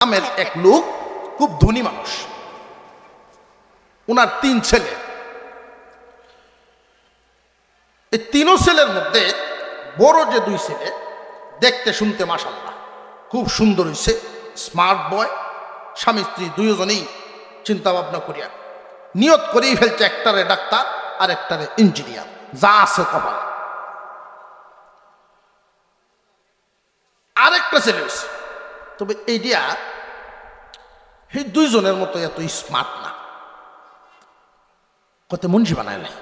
গ্রামের এক লোক খুব ধনী মানুষ। ওনার তিন ছেলে। এই তিনও ছেলের মধ্যে বড় যে দুই ছেলে, দেখতে শুনতে মাসাল্লাহ খুব সুন্দর হয়েছে স্মার্ট বয় স্বামী স্ত্রী দুইজনেই চিন্তা ভাবনা করিয়া, নিয়ত করেই ফেলছে একটারে ডাক্তার আর একটারে ইঞ্জিনিয়ার, যা আছে কপাল। আরেকটা ছেলে হয়েছে তবে এইটা সেই দুইজনের মতো এত স্মার্ট না। কত মুন্সি বানায় নাই।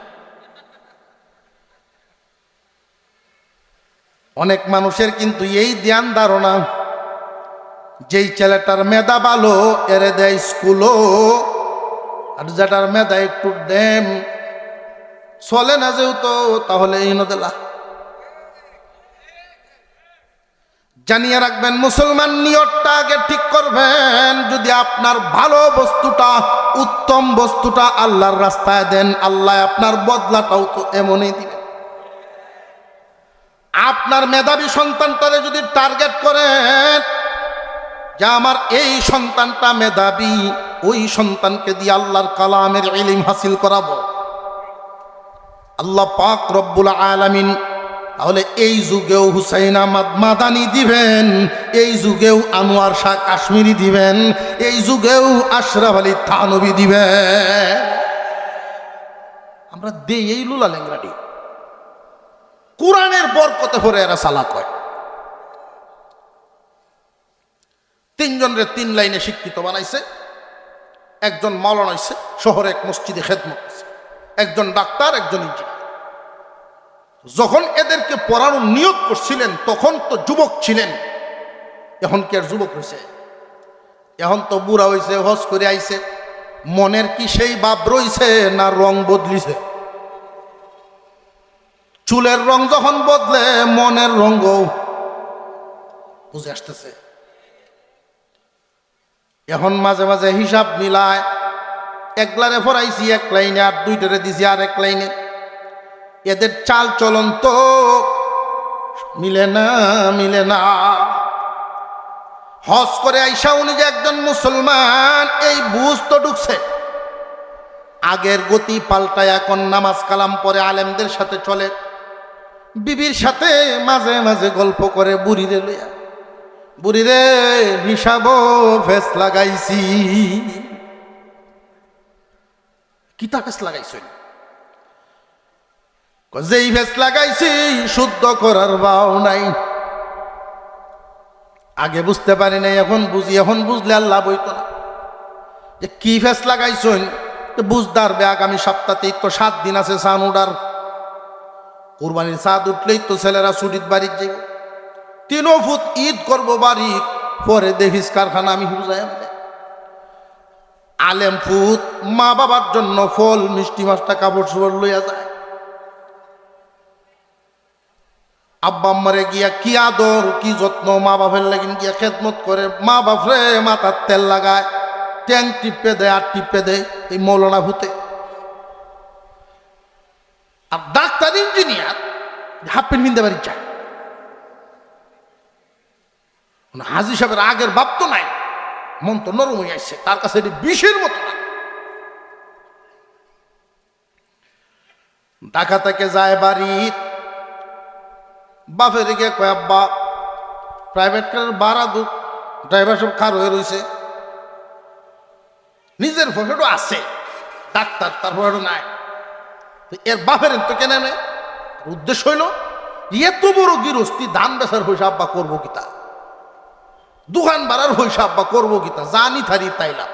অনেক মানুষের কিন্তু এই ধ্যান ধারণা, যেই ছেলেটার মেধা ভালো, এরে দেয় স্কুলও আর যেটার মেধা একটু ড্যাম চলে না যেহেতু, তাহলে এই জানিয়ে রাখবেন, মুসলমান নিয়তটা আগে ঠিক করবেন। যদি আপনার ভালো বস্তুটা, উত্তম বস্তুটা আল্লাহর রাস্তায় দেন, আল্লাহ আপনার বদলাটাও তো এমনই দিবেন আপনার মেধাবী সন্তানটারে যদি টার্গেট করেন, যে আমার এই সন্তানটা মেধাবী, ওই সন্তানকে দিয়ে আল্লাহর কালামের ইলিম হাসিল করাবো। আল্লাহ পাক রব্বুল আলামিন তাহলে এই যুগেও হুসাইন আহমদ মাদানি দিবেন, এই যুগেও আনোয়ার শাহ কাশ্মীরি দিবেন, এই যুগেও আশরাফ আলী থানবী দিবেন। আমরা দেই এই লুলা লেংরাডি কোরআনের বরকতে ভরে এরা সালাত হয় তিনজনের তিন লাইনে শিক্ষিত বানাইছে, একজন মাওলানা হইছে, শহরে এক মসজিদে খেদমত একজন ডাক্তার, একজন ইঞ্জিনিয়ার। যখন এদেরকে পড়ানোর নিয়োগ করছিলেন, তখন তো যুবক ছিলেন। এখন কি যুবক হয়েছে এখন তো বুড়া হয়েছে হজ করে আইছে। মনের কি সেই ভাব রইছে না রং বদলিছে? চুলের রং যখন বদলে, মনের রঙও বুঝে আসতেছে। এখন মাঝে মাঝে হিসাব মিলায় এক লাইনে ফরাইছি এক লাইনে, আর দুইটারে দিছি, আর এক লাইনে। এদের চাল চলন তো মিলে না মিলে না। হজ করে আইসা উনি যে একজন মুসলমান, এই বুঝ তো ঢুকছে। আগের গতি পাল্টায় এখন নামাজ কালাম পরে আলেমদের সাথে চলে। বিবির সাথে মাঝে মাঝে গল্প করে বুড়িরে লইয়া। বুড়িরে হিসাব ফেস লাগাইছি। কিতা ফেস লাগাইছেন? যেই ফেস লাগাইছি, শুদ্ধ করার বাও নাই। আগে বুঝতে পারি নাই, এখন বুঝি, এখন বুঝলে আল্লাহ বইতো না। যে কি ফেস লাগাইছেন? বুঝদার বে, আগামী সপ্তাহতেই তো সাত দিন আছে সান উডার। কোরবানির সাদ উঠলেই তো ছেলেরা ছুটির বাড়ির যাইব। তিনও ফুট ঈদ করব বাড়ি পরে দেখিস কারখানা আমি বুঝাই আলেম ফুত মা বাবার জন্য ফল, মিষ্টি মাছটা কাপড় চোপড় লইয়া যায়। আব্বা আম্মারে গিয়া কি আদর, কি যত্ন, মা বাপের লাগিন গিয়া খেদমত করে, মা বাপরে মাথার তেল লাগায় ট্যাং টিপে দেয়, আর টিপে দেয় এই মৌলানা ভূতে। আর ডাক্তার, ইঞ্জিনিয়ার হাফ প্যান্ট পিনতে পারি চায় হাজি সাহেবের আগের বাপ তো নাই, মন তো নরম হয়ে আসছে তার কাছে এটি বিষের মতো না ঢাকা যায় বাড়ি বাপের গিয়ে কয়, আব্বা প্রাইভেট কারের ভাড়া দুঃখ ড্রাইভার সব খার হয়ে রয়েছে নিজের পকেটও আছে, ডাক্তার তার পকেটও নাই। এর বাপের তো কেনে উদ্দেশ্য হইল, এত বড় গৃহস্থী ধান বেচার পয়সা আব্বা, করব কিতা দোকান বাড়ার পয়সা আব্বা, করব কিতা জানি থারি তাইলাম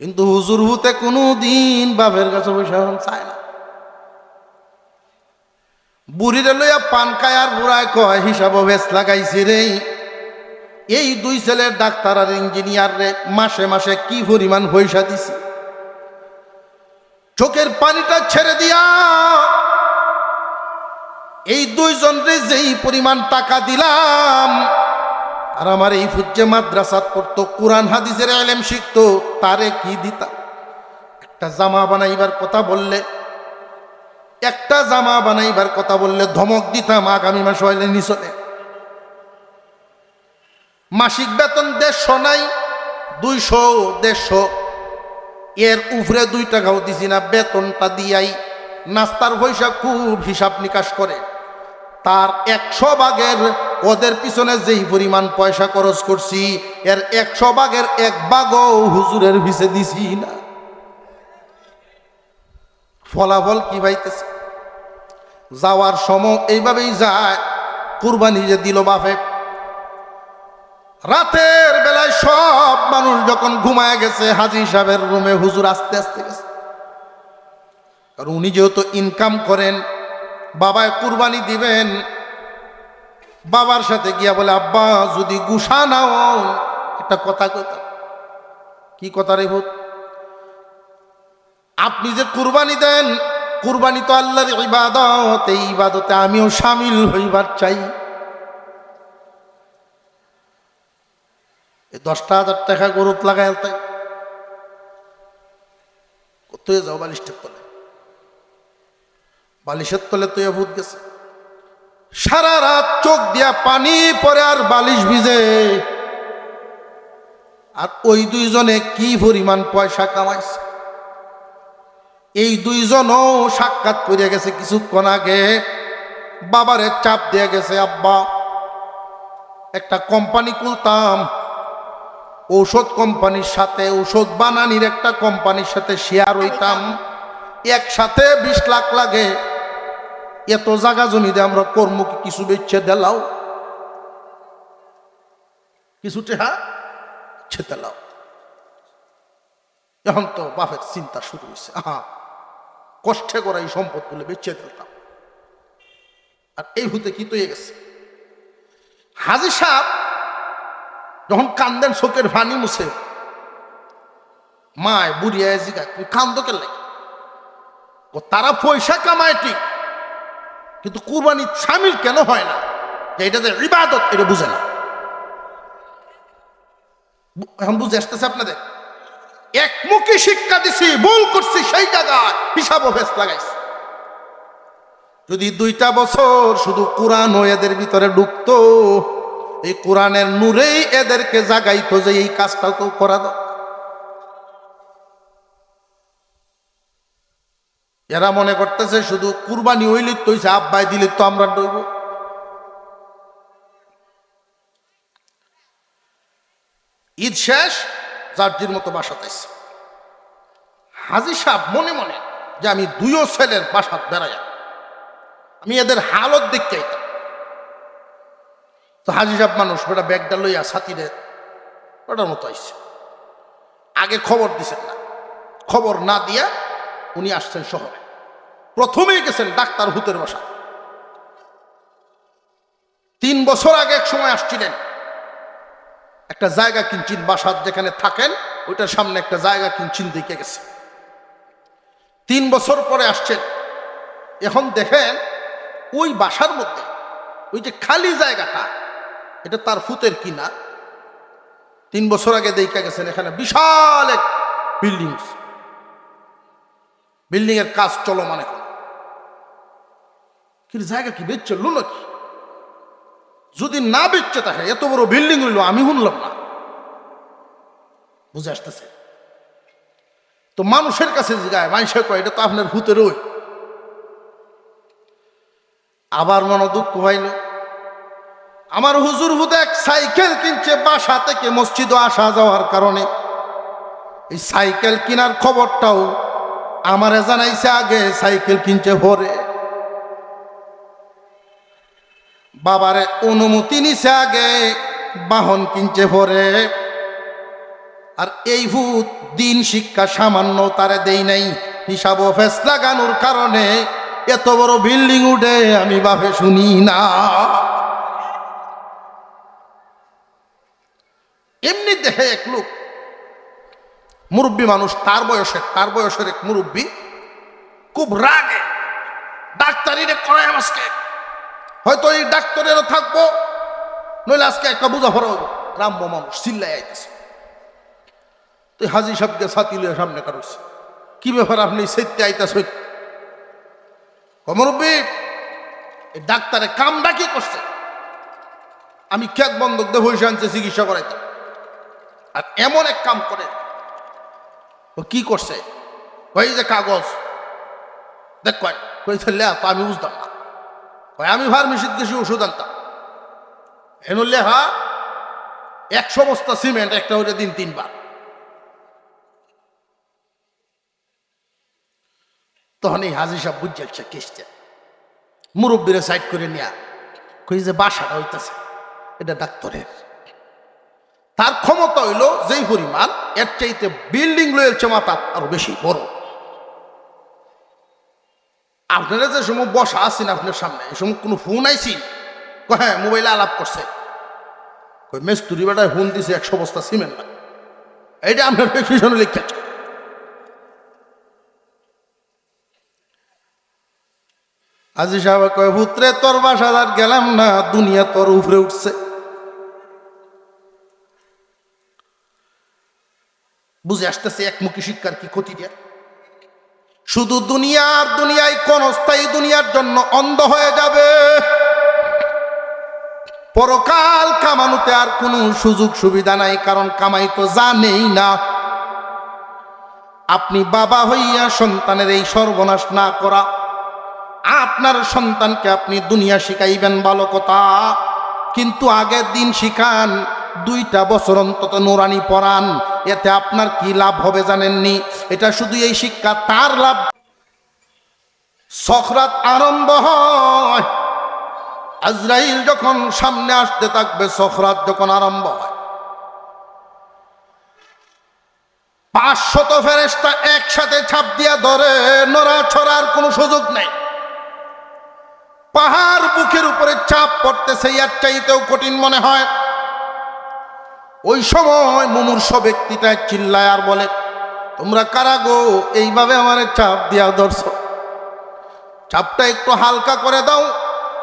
কিন্তু হুজুর হুতে কোনো দিন বাপের কাছে পয়সা চায় না। বুড়িরে লইয়া পান খায় আর বুড়ায় কয় হিসাব বেশ লাগাইছি রে। এই দুই ছেলের ডাক্তার আর ইঞ্জিনিয়ার রে মাসে মাসে কি পরিমাণ পয়সা দিছি। চোখের পানিটা ছেড়ে দিয়া এই দুইজন রে যেই পরিমাণ টাকা দিলাম, আর আমার এই ফুজ্জে মাদ্রাসাত পড়তো, কোরআন হাদিসের এলেম শিখতো, তারে কি দিতাম? একটা জামা বানাইবার কথা বললে একটা জামা বানাইবার কথা বললে ধমক দিতাম আগামী মাস হইলে নিচলে মাসিক বেতন দেড়শো নাই, দুইশো, দেড়শো। এর উপরে দুই টাকাও দিছি না, বেতনটা দিয়াই নাস্তার পয়সা খুব হিসাব নিকাশ করে। তার একশো ভাগের ওদের পিছনে যেই পরিমাণ পয়সা খরচ করছি, এর একশো ভাগের এক ভাগও হুজুরের ভিসে দিছি না। ফলাফল কি পাইতেছে? যাওয়ার সময় এইভাবেই যায়, কুরবানি যে দিল বাপে। রাতের বেলায় সব মানুষ যখন ঘুমায় গেছে, হাজি সাহেবের রুমে হুজুর আস্তে আস্তে গেছে। কারণ উনি যেহেতু ইনকাম করেন, বাবায় কুরবানি দিবেন, বাবার সাথে গিয়া বলে, আব্বা, যদি গুসা নাও একটা কথা কথা কি কথা রে ভূত? আপনি যে কুরবানি দেন, কুরবানি তো আল্লাহর ইবাদত, এই ইবাদতে আমিও সামিল হইবার চাই। এই দশটা হাজার টাকা গরুত লাগাই তাই। কোথায় যাও বালিশের তলে। বালিশের তলে তুই ভূত গেছে। সারা রাত চোখ দিয়া পানি পরে আর বালিশ ভিজে। আর ওই দুইজনে কি পরিমাণ পয়সা কামাইছে? এই দুইজনও সাক্ষাৎ করে গেছে কিছুক্ষণ আগে। বাবারে চাপ দিয়ে গেছে, আব্বা, একটা কোম্পানি খুলতাম। ঔষধ কোম্পানির সাথে, ঔষধ বানানির একটা কোম্পানির সাথে শেয়ার হইতাম। একসাথে বিশ লাখ লাগে। এত জায়গা জমি দিয়ে আমরা কর্ম কিছু বেচছে দেলাও কিছু টেহা ছেতেলাও এখন তো বাপের চিন্তা শুরু হয়েছে। আহা, কষ্টে করা এই সম্পদ সম্পদগুলো বেঁচে দিতাম আর এই হতে কি তৈরি গেছে? হাজি সাহেব যখন কান্দেন, শোকের ভানি মুছে, মায় বুড়িয়া জিগা তুমি কান্দ কে লাগে ও তারা পয়সা কামায় ঠিক, কিন্তু কুরবানি সামিল কেন হয় না? যে এটা যে ইবাদত, এটা বুঝে না। এখন বুঝে আসতেছে আপনাদের? একমুখী শিক্ষা দিছি, ভুল করছি, সেই জায়গায় হিসাব অভ্যেস লাগাইছি। যদি দুইটা বছর শুধু কোরআন এদের ভিতরে ঢুকতো, এই কোরআনের নূরেই এদেরকে জাগাইতো যে এই কাজটাও তো করা দাও এরা মনে করতেছে শুধু কুরবানি হইলে তো আব্বাই দিলে তো আমরা ডইব। ঈদ শেষ জার্জির মতো বাসাতেছে হাজি সাহেব মনে মনে যে আমি দুইও ছেলের বাসাত বেড়াই আমি এদের হালত দেখতে আইতাম। তো হাজি সাহেব মানুষ ওটা ব্যাগটা লইয়া সাথীরে ওটার মতো আইছে। আগে খবর দিছেন না। খবর না দিয়া উনি আসছেন শহরে। প্রথমেই গেছেন ডাক্তার ভূতের বাসা। তিন বছর আগে এক সময় আসছিলেন। একটা জায়গা কিনচিন বাসার যেখানে থাকেন, ওইটার সামনে একটা জায়গা কিনচিন দেখে গেছে। তিন বছর পরে আসছেন। এখন দেখেন, ওই বাসার মধ্যে, ওই যে খালি জায়গাটা, এটা তার ফুতের কিনা। তিন বছর আগে দেখা গেছেন, এখানে বিশাল এক বিল্ডিং বিল্ডিং এর কাজ চলমান এখন। কিন্তু জায়গা কি বেচছে লো নাকি? যদি না বেচছে থাকে, এত বড় বিল্ডিং হইল, আমি শুনলাম না। বুঝে আসতেছে? তো মানুষের কাছে জিগায়, মানুষের কয়, এটা তো আপনার ভূতের ওই। আবার মনে দুঃখ হইল আমার হুজুর হুদ এক সাইকেল কিনছে বাসা থেকে মসজিদে আসা যাওয়ার কারণে। এই সাইকেল কেনার খবরটাও আমারে জানাইছে আগে, সাইকেল কিনছে ভরে বাবারে অনুমতি নিছে আগে, বাহন কিনছে ভরে আর এই ভূত দিন শিক্ষা সামান্য তারে দেই নাই হিসাব ফেস লাগানোর কারণে এত বড় বিল্ডিং উঠে আমি বাপে শুনি না। এমনি দেখে এক লোক, মুরব্বী মানুষ, তার বয়সের তার বয়সের এক মুরব্বী খুব রাগে ডাক্তারিরে করায় আজকে হয়তো এই ডাক্তারেরও থাকব, নইলে আজকে একটা বুঝা ভরা গ্রাম্য মানুষ চিল্লাই আইতেছে। তুই হাজি সাহেবকে ছাতি লিয়ে সামনে কারোস কি ব্যাপার আপনি সেতে আইতাছ কমরব্বী এই ডাক্তারে কামটা কি করছে? আমি খেত বন্ধক দিয়ে পয়সা আনছে, চিকিৎসা করাইতে। আর এমন এক কাম করে, ও কি করছে? ওই যে কাগজ। দেখ কয় কইছে লে তো আমি বুঝতাম না। আমি ফার্মেসিত গেছি ওষুধ আনতাম। এন লেখা একশো বস্তা সিমেন্ট, একটা হইলে দিন তিনবার। তখন এই হাজি সাহেব বুঝছে কেসটা মুরব্বীরা সাইড করে নেয়া কই যে বাসাটা হইতেছে, এটা ডাক্তারের। তার ক্ষমতা হইল যেই পরিমাণ, এর চাইতে বিল্ডিং লয়ের ক্ষমতা আরও বেশি, বড়। আপনারা যে সময় বসা আছেন আপনার সামনে, এই সময় কোনো ফোন কয় হ্যাঁ মোবাইলে আলাপ করছে। কই মেস্তুরি বেটায় ফোন দিছে, একশো বস্তা সিমেন্ট লাগে। এইটা আপনার পিছনে লিখেছে আজি সাহেব কয়, পুত্রে, তোর বাসাদার গেলাম না, দুনিয়া তোর উপরে উঠছে। বুঝে আসতেছে, একমুখী শিক্ষার কি ক্ষতিটা শুধু দুনিয়ার দুনিয়ায় কোন স্থায়ী দুনিয়ার জন্য অন্ধ হয়ে যাবে। পরকাল কামানোতে আর কোনো সুযোগ সুবিধা নাই, কারণ কামাই তো জানেই না। আপনি বাবা হইয়া সন্তানের এই সর্বনাশ না করা, আপনার সন্তানকে আপনি দুনিয়া শিখাইবেন ভালো কথা। কিন্তু আগের দিন শিখান দুইটা বছর অন্তত নোরানি পড়ান এতে আপনার কি লাভ হবে জানেননি? এটা শুধু এই শিক্ষা, তার লাভ। সখরাত আরম্ভ হয়। আজরাইল যখন সামনে আসতে থাকবে, সখরাত যখন আরম্ভ হয়। ফেরেস্তা একসাথে ছাপ দিয়া ধরে, নড়া ছড়ার কোনো সুযোগ নেই। পাহাড় বুকের উপরে চাপ পড়তেছে ইয়ার চাইতেও কঠিন মনে হয়। ওই সময় মুমূর্ষ ব্যক্তিটা চিল্লায় আর বলে, তোমরা কারা গো? এইভাবে আমার চাপ দেওয়া ধরছ। চাপটা একটু হালকা করে দাও।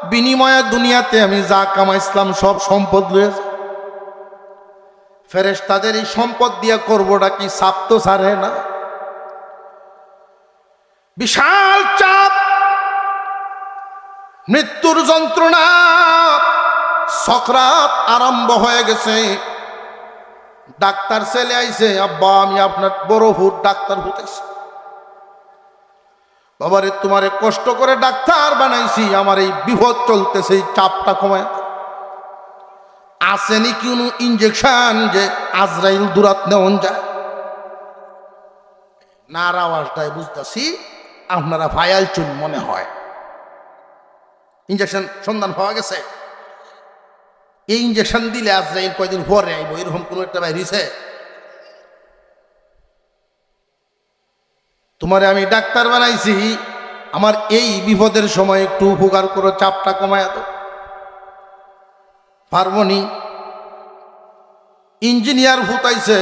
বিনিময়ে দুনিয়াতে আমি যা কামাইছিলাম সব সম্পদ রয়েছে ফেরেস তাদের এই সম্পদ দিয়ে করবোটা কি সাপ তো সারে না? বিশাল চাপ, মৃত্যুর যন্ত্রণা সকরাত আরম্ভ হয়ে গেছে। ডাক্তার ছেলে আইছে, আব্বা, আমি আপনার বড় ভূত, ডাক্তার ভূতাইছি বাবারে, তোমারে কষ্ট করে ডাক্তার বানাইছি, আমার এই বিপদ চলতেছে, এই চাপটা কমায় আসেনি কোনো ইঞ্জেকশন যে আজরাইল দূরাত নেওয়া যায়? নার আওয়াজটাই বুঝতেছি, আপনারা ভায়াল চুন মনে হয়। ইঞ্জেকশন সন্ধান পাওয়া গেছে? এই ইঞ্জেকশন দিলে আজরাইল কয়দিন পরে আইব, এরকম কোনো একটা বাইরিছে তোমারে আমি ডাক্তার বানাইছি, আমার এই বিপদের সময় একটু উপকার করো, চাপটা কমায় তো পারবনি ইঞ্জিনিয়ার ভূত আইছে।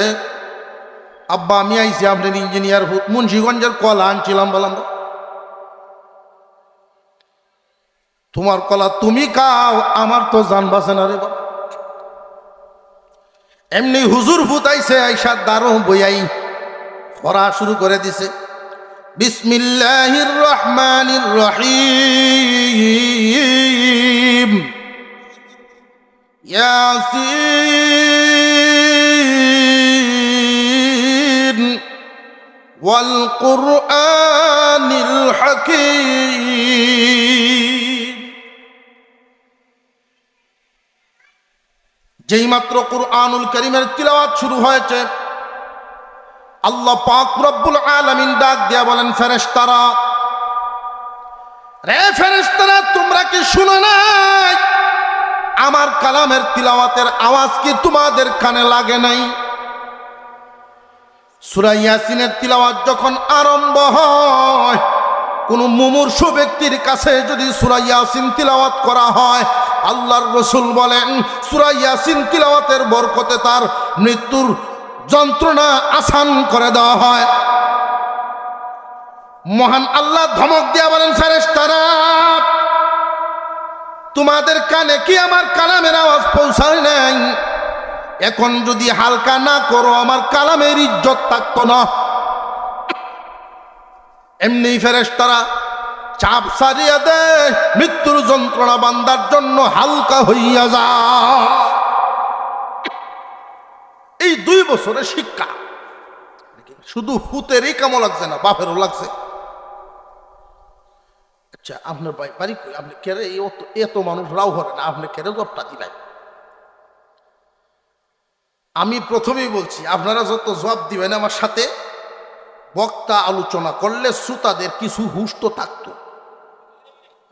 আব্বা, আমি আইছি আপনার ইঞ্জিনিয়ার ভূত। মুন্সিগঞ্জের কলা আনছিলাম বললাম তোমার কলা তুমি খাও, আমার তো জান বাসে না রে বাবা। এমনি হুজুর ভূত আইছে আইসা দারো বইয়াই পড়া শুরু করে দিছে। বিসমিল্লাহির রহমানির রহিম। ইয়াসিন। ওয়াল কুরআনিল হাকীম। যেই মাত্র কুরআনুল করিমের তিলাওয়াত শুরু হয়েছে, আল্লাহ পাক রব্বুল আলামিন ডাক দিয়া বলেন, ফেরেশতারা, রে ফেরেশতারা, তোমরা কি শুনো নাই? আমার কালামের তিলাওয়াতের আওয়াজ কি তোমাদের কানে লাগে নাই? সূরা ইয়াসিনের তিলাওয়াত যখন আরম্ভ হয়, কোন মুমূর্ষ ব্যক্তির কাছে যদি সূরা ইয়াসিন তিলাওয়াত করা হয় আল্লাহর রসুল বলেন, সূরা ইয়াসিন তিলাওয়াতের বরকতে তার মৃত্যুর যন্ত্রণা আসান করে দেওয়া হয়। মহান আল্লাহ ধমক দিয়া বলেন, ফেরেশতারা, তোমাদের কানে কি আমার কালামের আওয়াজ পৌঁছায় নাই? এখন যদি হালকা না করো, আমার কালামের ইজ্জত থাকতো না। এমনি ফেরেশতারা চাপ সারিয়া দে, মৃত্যুর যন্ত্রণা বান্দার জন্য হালকা হইয়া যা। এই দুই বছরের শিক্ষা। শুধু ফুতেরই কামো লাগছে না, বাপেরও লাগছে। আচ্ছা আপনার ভাই বাড়ি আপনি কেড়ে এত মানুষ রাও হরে না, আপনি কেড়ে জবটা দিলেন? আমি প্রথমেই বলছি, আপনারা যত জবাব দিবেন আমার সাথে, বক্তা আলোচনা করলে শ্রোতাদের কিছু তো থাকতো।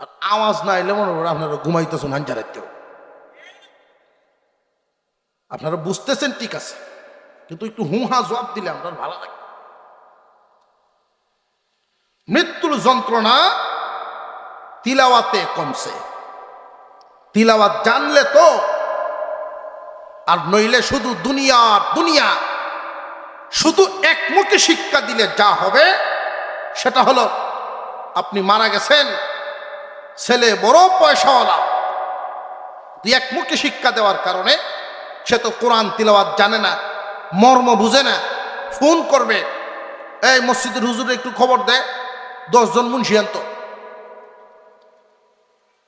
আর আওয়াজ না এলে মনে করেন আপনারা ঘুমাইতেছেন হাঞ্জারাতেও আপনারা বুঝতেছেন ঠিক আছে, কিন্তু একটু হু হা জবাব দিলে আপনার ভালো লাগে। মৃত্যুর যন্ত্রণা তিলাওয়াতে কমছে। তিলাওয়াত জানলে তো, আর নইলে শুধু দুনিয়ার দুনিয়া, শুধু একমুখী শিক্ষা দিলে যা হবে, সেটা হলো আপনি মারা গেছেন ছেলে, বড় পয়সাওয়ালা। দুই একমুখী শিক্ষা দেওয়ার কারণে সে তো কোরআন তিলাওয়াত জানে না, মর্ম বুঝে না, ফোন করবে। এই মসজিদের হুজুরে একটু খবর দেয় দশজন মুন্সিয়ান্ত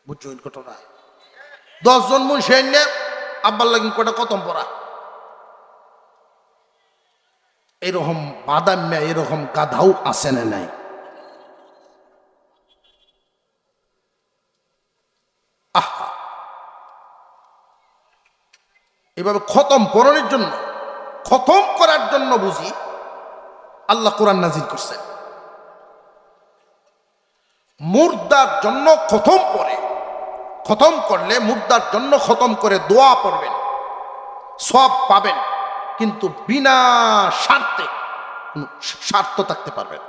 বুঝছ এই ঘটনা? দশজন মুন্সিয়ান আব্বার লাগিন কটা কতম পড়া এরকম বাদাম্যা এরকম গাধাও আছে না নাই? আহা। এভাবে খতম পড়ানোর জন্য, খতম করার জন্য বুঝি আল্লাহ কোরআন নাজির করছেন। মুর্দার জন্য খতম পড়ে খতম করলে মুর্দার জন্য খতম করে দোয়া পড়বেন, সব পাবেন, কিন্তু বিনা স্বার্থে স্বার্থ থাকতে পারবেন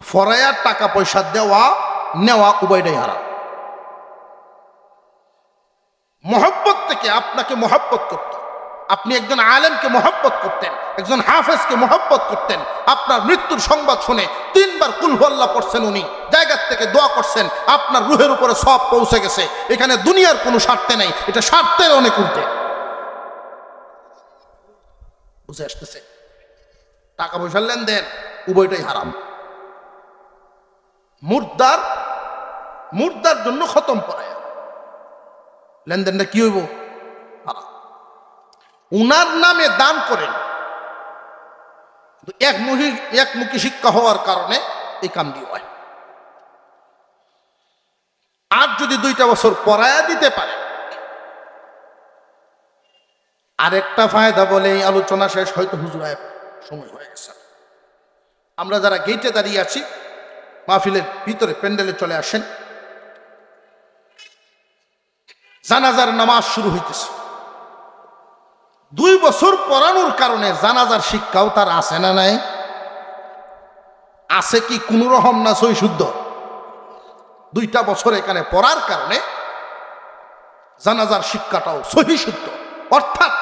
ফরায়ার টাকা পয়সা দেওয়া, নেওয়া উভয়টাই হারাম। মহব্বত থেকে আপনাকে মহব্বত করত। আপনি একজন আলেমকে মহব্বত করতেন, একজন হাফেজকে মহব্বত করতেন। আপনার মৃত্যুর সংবাদ শুনে তিনবার কুলহল্লা পড়ছেন উনি, জায়গার থেকে দোয়া করছেন, আপনার রুহের উপরে সব পৌঁছে গেছে। এখানে দুনিয়ার কোনো স্বার্থে নেই, এটা স্বার্থের অনেক উল্টে বুঝে আসতেছে? টাকা পয়সার লেনদেন, উভয়টাই হারাম। মুর্দার মুর্দার জন্য খতম পড়ায়। লেনদেনটা কি হইব? উনার নামে দান করেন। একমুখী একমুখী শিক্ষা হওয়ার কারণে এই কামটি হয়। আর যদি দুইটা বছর পড়ায়া দিতে পারে, আরেকটা ফায়দা বলে এই আলোচনা শেষ, হয়তো হুজুরায় সময় হয়ে গেছে। আমরা যারা গেটে দাঁড়িয়ে আছি, মাহফিলের ভিতরে প্যান্ডেলে চলে আসেন। জানাজার নামাজ শুরু হইতেছে। দুই বছর পড়ানোর কারণে জানাজার শিক্ষাও তার আছে না নাই? আছে কি কোন রকম না সই শুদ্ধ? দুইটা বছর এখানে পড়ার কারণে জানাজার শিক্ষাটাও সহি শুদ্ধ। অর্থাৎ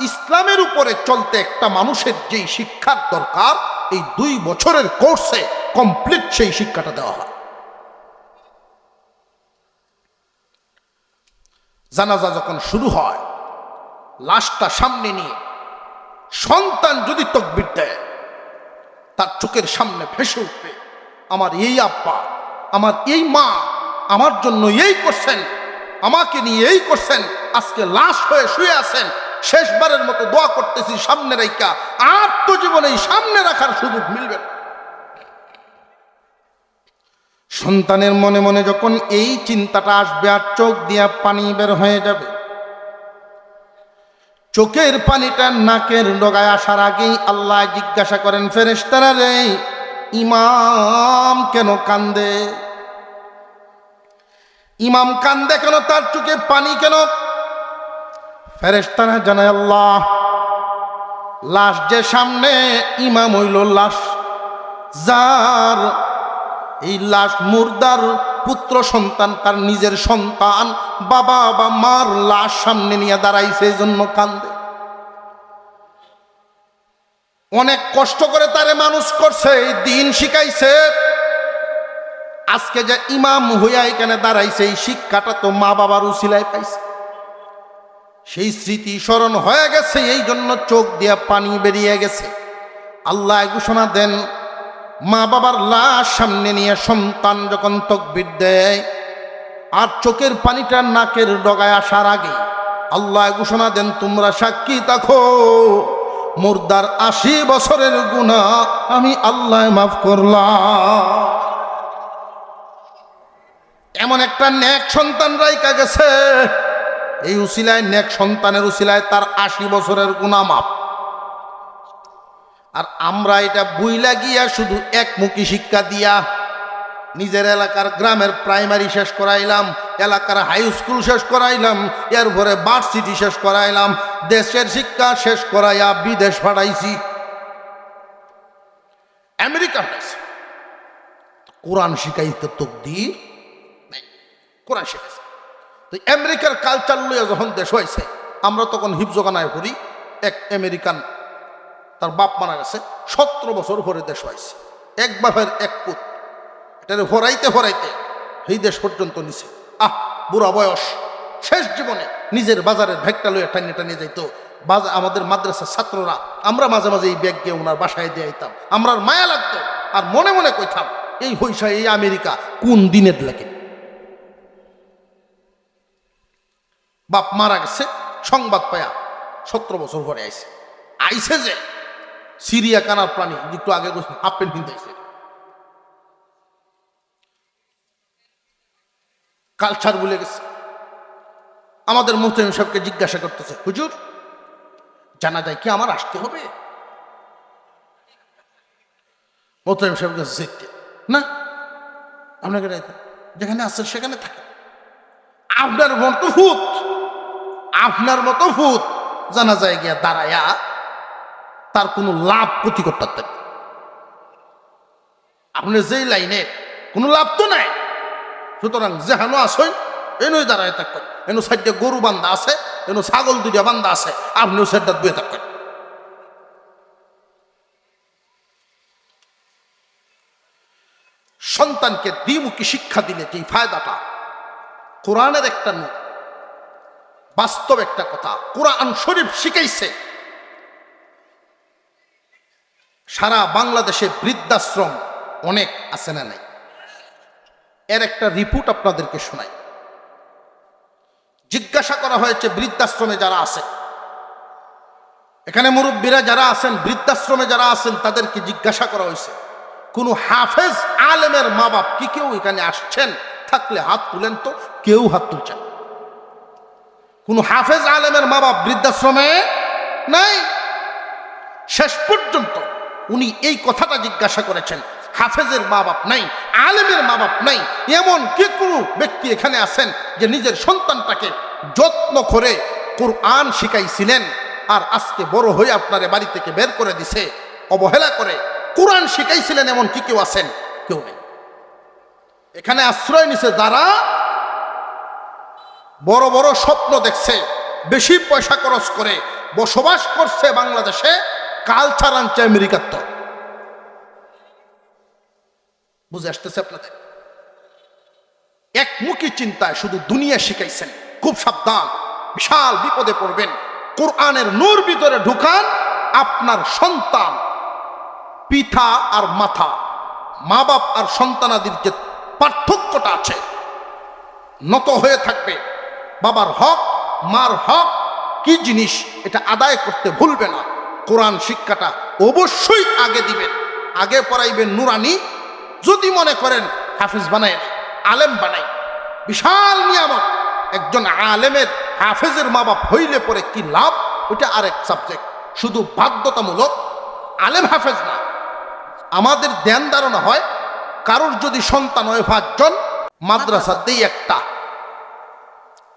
ইসলামের উপরে চলতে একটা মানুষের যেই শিক্ষার দরকার, এই দুই বছরের কোর্সে কমপ্লিট সেই শিক্ষাটা দেওয়া হয়। জানাজা যখন শুরু হয়, লাশটা সামনে নিয়ে সন্তান যদি তকবির দেয়, তার চোখের সামনে ভেসে উঠবে, আমার এই আব্বা, আমার এই মা, আমার জন্য এই করছেন, আমাকে নিয়ে এই করছেন, আজকে লাশ হয়ে শুয়ে আছেন, শেষবারের মতো দোয়া করতেছি সামনে রাইকা আর তো জীবনে সামনে রাখার সুযোগ মিলবে না। সন্তানের মনে মনে যখন এই চিন্তাটা আসবে আর চোখ দিয়া পানি বের হয়ে যাবে, চোখের পানিটা নাকের ডগায় আসার আগেই আল্লাহ জিজ্ঞাসা করেন, ফেরেশতারা রে, ইমাম কেন কান্দে? ইমাম কান্দে কেন? তার চোখে পানি কেন? ফেরেশতারা জানায়, আল্লাহ, লাশ যে সামনে ইমাম হইল, লাশ যার এই লাশ মুর্দার পুত্র সন্তান, তার নিজের সন্তান, বাবা বা মার লাশ সামনে নিয়ে দাঁড়াইছে এই জন্য কান্দে। অনেক কষ্ট করে তারে মানুষ করছে, এই দিন শিখাইছে। আজকে যে ইমাম হইয়া এখানে দাঁড়াইছে, এই শিক্ষাটা তো মা বাবার উসিলায় পাইছে। সেই স্মৃতি স্মরণ হয়ে গেছে, এই জন্য চোখ দিয়ে পানি বেরিয়ে গেছে। আল্লাহ ঘোষণা দেন মা বাবার লাশ সামনে নিয়ে সন্তান যখন তকবির দেয়, আর চোখের পানিটা নাকের ডগায় আসার আগে আল্লাহ ঘোষণা দেন, তোমরা সাক্ষী দেখো মুর্দার আশি বছরের গুণা আমি আল্লাহ মাফ করলাম। এমন একটা ন্যাক সন্তান রাইকা গেছে। এই উসিলায় ন্যাক সন্তানের উসিলায় তার আশি বছরের গুণা মাপ আর আমরা এটা বুইলা গিয়া শুধু একমুখী শিক্ষা দিয়া নিজের এলাকার গ্রামের প্রাইমারি শেষ করাইলাম, এলাকার হাই স্কুল শেষ করাইলাম এরপরে ভার্সিটি শেষ করাইলাম, দেশের শিক্ষা শেষ করাইয়া বিদেশ পাঠাইছি। আমেরিকা কোরআন শিখাইতে তকদির কোরআন শিখাইছে। তো আমেরিকার কালচার লইয়া যখন দেশ হয়েছে আমরা তখন হিপজগানায় করি এক আমেরিকান তার বাপ মারা গেছে, সতেরো বছর পরে দেশ হয়েছে এক বাপের এক পুত। এটারে হরাইতে হরাইতে এই দেশ পর্যন্ত নিছে। আহ, বুড়া বয়স। শেষ জীবনে নিজের বাজারের ভ্যাগটা লইয়া টানিয়ে টানিয়ে যাইতো। বাজার আমাদের মাদ্রাসার ছাত্ররা, আমরা মাঝে মাঝে এই ব্যাগ গিয়ে ওনার বাসায় দিয়ে আইতাম। আমরা আর মায়া লাগতো। আর মনে মনে কইতাম, এই হইসা এই আমেরিকা কোন দিনের লাগে? বাপ মারা গেছে, সংবাদ পায়া সতেরো বছর পরে আইছে। আইছে যে সিরিয়া কানার প্রাণী একটু আগে বলছি হাফ প্যান্ট কিনতে কালচার ভুলে গেছে। আমাদের মোহতেম সাহেবকে জিজ্ঞাসা করতেছে, হুজুর, জানা যায় কি আমার আসতে হবে? মোহতেম সাহেব কাছে না, আপনাকে রাইতে যেখানে আসছেন সেখানে থাকে আপনার মতো ভূত, আপনার মতো ভূত জানা যায় গিয়া দাঁড়ায়া তার কোনো লাভ ক্ষতি করতে আপনি যেই লাইনে, কোনো লাভ তো নাই। সুতরাং যেহানো আসই, এনই দাঁড়ায় থাকবেন এনো সাইডে গরু বান্ধা আছে, এনো ছাগল দুইটা বান্ধা আছে, আপনিও সাইডটা দুয়ে থাকবেন সন্তানকে দ্বিমুখী শিক্ষা দিলে যে ফায়দাটা? কোরআনের একটা নূর। বাস্তব একটা কথা। কোরআন শরীফ শিখাইছে। সারা বাংলাদেশে বৃদ্ধাশ্রম অনেক আছে না নাই? এর একটা রিপোর্ট আপনাদেরকে শোনাই। জিজ্ঞাসা করা হয়েছে বৃদ্ধাশ্রমে যারা আছে। এখানে মুরব্বীরা যারা আছেন, বৃদ্ধাশ্রমে যারা আছেন, তাদেরকে জিজ্ঞাসা করা হয়েছে। কোন হাফেজ আলেমের মা বাপ কি কেউ এখানে আসছেন? থাকলে হাত তুলেন তো, কেউ হাত তুলছেন কোন হাফেজ আলেমের মা বাপ বৃদ্ধাশ্রমে নাই? শেষ পর্যন্ত উনি এই কথাটা জিজ্ঞাসা করেছেন, হাফেজের মা বাপ নাই, আলেমের মা বাপ নাই, এমন কে কোনো ব্যক্তি এখানে আছেন যে নিজের সন্তানটাকে যত্ন করে কোরআন শিখাইছিলেন আর আজকে বড় হয়ে আপনারে বাড়ি থেকে বের করে দিছে, অবহেলা করে কোরআন শিখাইছিলেন এমন কি কেউ আছেন? কেউ নেই। এখানে আশ্রয় নিছে যারা, বড় বড় স্বপ্ন দেখছে, বেশি পয়সা খরচ করে বসবাস করছে বাংলাদেশে কালচার আনছে আমেরিকার তো বুঝে আসতেছে আপনাদের? একমুখী চিন্তায় শুধু দুনিয়া শিখাইছেন। খুব সাবধান, বিশাল বিপদে পড়বেন। কোরআনের নূর ভিতরে ঢুকান, আপনার সন্তান পিতা আর মাথা মা বাপ আর সন্তানাদির যে পার্থক্যটা আছে, নত হয়ে থাকবে। বাবার হক, মার হক, কি জিনিস, এটা আদায় করতে ভুলবে না। কোরআন শিক্ষাটা অবশ্যই আগে দিবেন। আগে পড়াইবেন নুরানি, যদি মনে করেন হাফিজ বানাই আলেম বানাই বিশাল নিয়ামত। একজন আলেমের হাফেজের মা বাপ হইলে পরে কি লাভ? ওটা আরেক সাবজেক্ট শুধু বাধ্যতামূলক। আলেম হাফেজ না। আমাদের ধ্যান ধারণা হয়, কারোর যদি সন্তান হয় পাঁচজন মাদ্রাসা দেই একটা।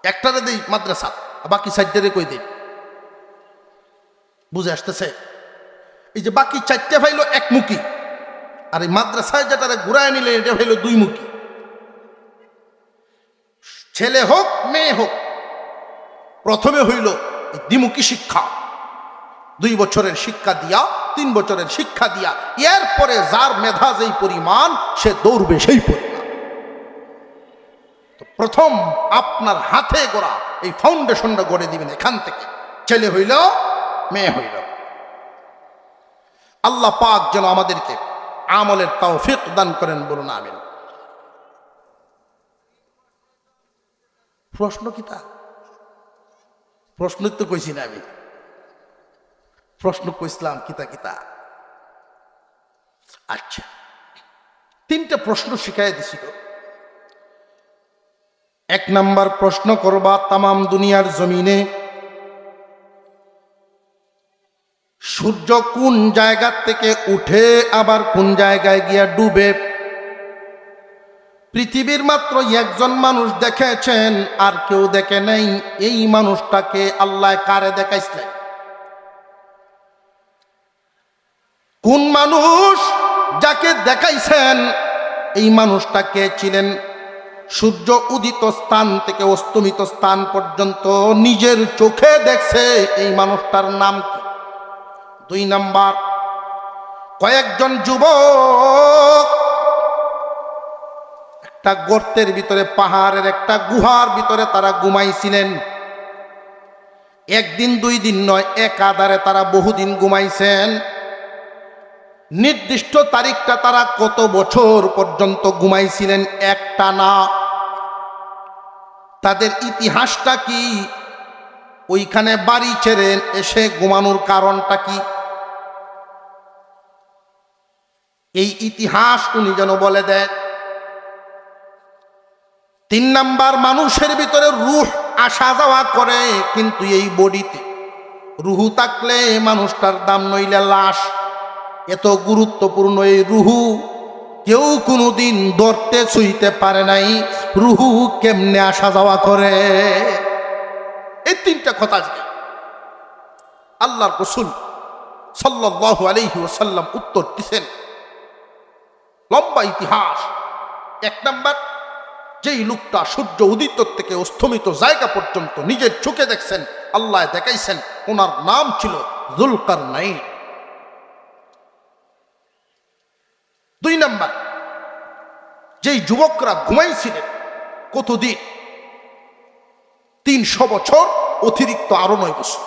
একটারে দেই মাদ্রাসা বাকি সাইডটারে কই দেই? বুঝে আসতেছে। এই যে বাকি চারটে ফাইলো একমুখী আর এই মাদ্রাসায় যেটারে ঘুরায় নিলে এটা হইল দুই মুখী। ছেলে হোক, মেয়ে হোক, প্রথমে হইল দ্বিমুখী শিক্ষা। দুই বছরের শিক্ষা দিয়া, তিন বছরের শিক্ষা দিয়া, এরপরে যার মেধা যেই পরিমাণ, সে দৌড়বে সেই পরিমাণ। তো প্রথম আপনার হাতে গড়া এই ফাউন্ডেশনটা গড়ে দিবেন এখান থেকে। ছেলে হইল মেয়ে হইল। আল্লাহ পাক যেন আমাদেরকে আমলের তৌফিক দান করেন বলুন, আমিন। প্রশ্ন কি তা? প্রশ্ন তো কইছি না আমি। প্রশ্ন কইসলাম কিতা কিতা আচ্ছা তিনটা প্রশ্ন শিখাই দিছিল এক নাম্বার প্রশ্ন করবা, তামাম দুনিয়ার জমিনে সূর্য কোন জায়গা থেকে উঠে আবার কোন জায়গায় গিয়া ডুবে? পৃথিবীর মাত্র একজন মানুষ দেখেছেন, আর কেউ দেখে নাই, এই মানুষটাকে আল্লাহ কারে দেখাইছিলেন কোন মানুষ যাকে দেখাইছেন, এই মানুষটাকে ছিলেন সূর্য উদিত স্থান থেকে অস্তমিত স্থান পর্যন্ত নিজের চোখে দেখছে, এই মানুষটার নাম কি? দুই নাম্বার। কয়েকজন যুবক একটা গর্তের ভিতরে, পাহাড়ের একটা গুহার ভিতরে তারা ঘুমাইছিলেন। একদিন দুই দিন নয়, এক আধারে তারা বহুদিন ঘুমাইছেন। নির্দিষ্ট তারিখটা তারা কত বছর পর্যন্ত ঘুমাইছিলেন একটা না। তাদের ইতিহাসটা কি? ওইখানে বাড়ি ছেড়ে এসে ঘুমানোর কারণটা কি? এই ইতিহাস উনি যেন বলে দেয় তিন নাম্বার, মানুষের ভিতরে রুহ আসা যাওয়া করে কিন্তু এই বডিতে। রুহু থাকলে মানুষটার দাম নইলে লাশ। এত গুরুত্বপূর্ণ এই রুহু কেউ কোনোদিন ধরতে ছুঁইতে পারে নাই। রুহু কেমনে আসা যাওয়া করে? এই তিনটা কথা আজকে আল্লাহর রসুল সাল্লাহ আলহি ওসাল্লাম উত্তর দিছেন। লম্বা ইতিহাস। এক নাম্বার, যেই লোকটা সূর্য উদিত থেকে অস্তমিত জায়গা পর্যন্ত নিজের চোখে দেখছেন, আল্লাহ দেখাইছেন, ওনার নাম ছিল জুলকার নাইন দুই নাম্বার, যেই যুবকরা ঘুমাইছিলেন, কতদিন? তিনশো বছর অতিরিক্ত আরও নয় বছর।